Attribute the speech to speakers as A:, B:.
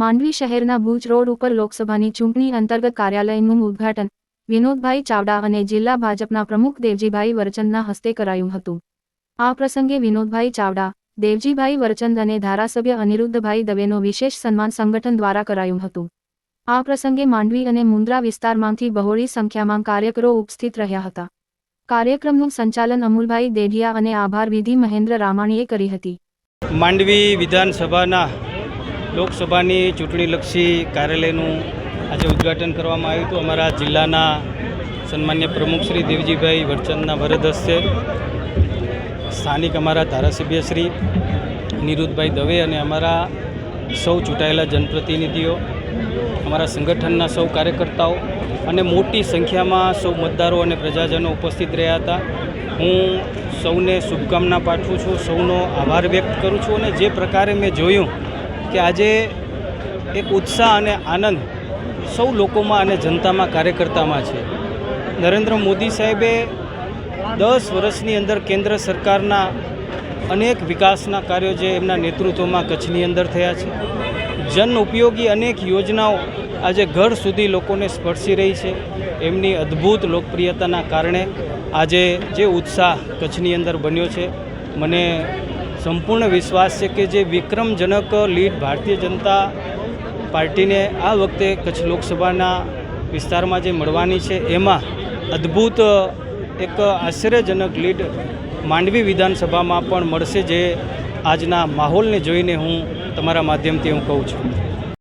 A: માંડવી શહેરના ભુજ રોડ ઉપર લોકસભાની ચૂંટણી અંતર્ગત કાર્યાલયનું ઉદ્ઘાટન વિનોદભાઈ ચાવડા અને જિલ્લા ભાજપના પ્રમુખ દેવજીભાઈ વરચંદના હસ્તે કરાયું હતું. આ પ્રસંગે વિનોદભાઈ ચાવડા, દેવજીભાઈ વરચંદ અને ધારાસભ્ય અનિરુદ્ધભાઈ દવેનો વિશેષ સન્માન સંગઠન દ્વારા કરાયું હતું. આ પ્રસંગે માંડવી અને મુન્દ્રા વિસ્તારમાંથી બહોળી સંખ્યામાં કાર્યકરો ઉપસ્થિત રહ્યા હતા. કાર્યક્રમનું સંચાલન અમુલભાઈ દેઢિયા અને આભાર વિધિ મહેન્દ્ર રામાણીએ કરી હતી.
B: માંડવી વિધાનસભાના લોકસભાની ચૂંટણીલક્ષી કાર્યાલયનું આજે ઉદ્ઘાટન કરવામાં આવ્યું હતું. અમારા જિલ્લાના સન્માન્ય પ્રમુખ શ્રી દેવજીભાઈ વરચંદના વરદ હસ્તે. સ્થાનિક અમારા ધારાસભ્ય શ્રી નિરુદ્ધભાઈ દવે અને અમારા સૌ ચૂંટાયેલા જનપ્રતિનિધિઓ, અમારા સંગઠનના સૌ કાર્યકર્તાઓ અને મોટી સંખ્યામાં સૌ મતદારો અને પ્રજાજનો ઉપસ્થિત રહ્યા હતા. હું સૌને શુભકામના પાઠવું છું, સૌનો આભાર વ્યક્ત કરું છું અને જે પ્રકારે મેં જોયું કે આજે એક ઉત્સાહ અને આનંદ સૌ લોકોમાં અને જનતામાં, કાર્યકર્તામાં છે. નરેન્દ્ર મોદી સાહેબે દસ વર્ષની અંદર કેન્દ્ર સરકારના અનેક વિકાસના કાર્યો જે એમના નેતૃત્વમાં કચ્છની અંદર થયા છે. જન ઉપયોગી અનેક યોજનાઓ આજે ઘર સુધી લોકોને સ્પર્શી રહી છે. એમની અદ્ભુત લોકપ્રિયતાના કારણે આજે જે ઉત્સાહ કચ્છની અંદર બન્યો છે, મને સંપૂર્ણ વિશ્વાસ છે કે જે વિક્રમજનક લીડ ભારતીય જનતા પાર્ટીને આ વખતે કચ્છ લોકસભાના વિસ્તારમાં જે મળવાની છે, એમાં અદ્ભુત એક આશ્ચર્યજનક લીડ માંડવી વિધાનસભામાં પણ મળશે જે આજના માહોલને જોઈને હું તમારા માધ્યમથી હું કહું છું.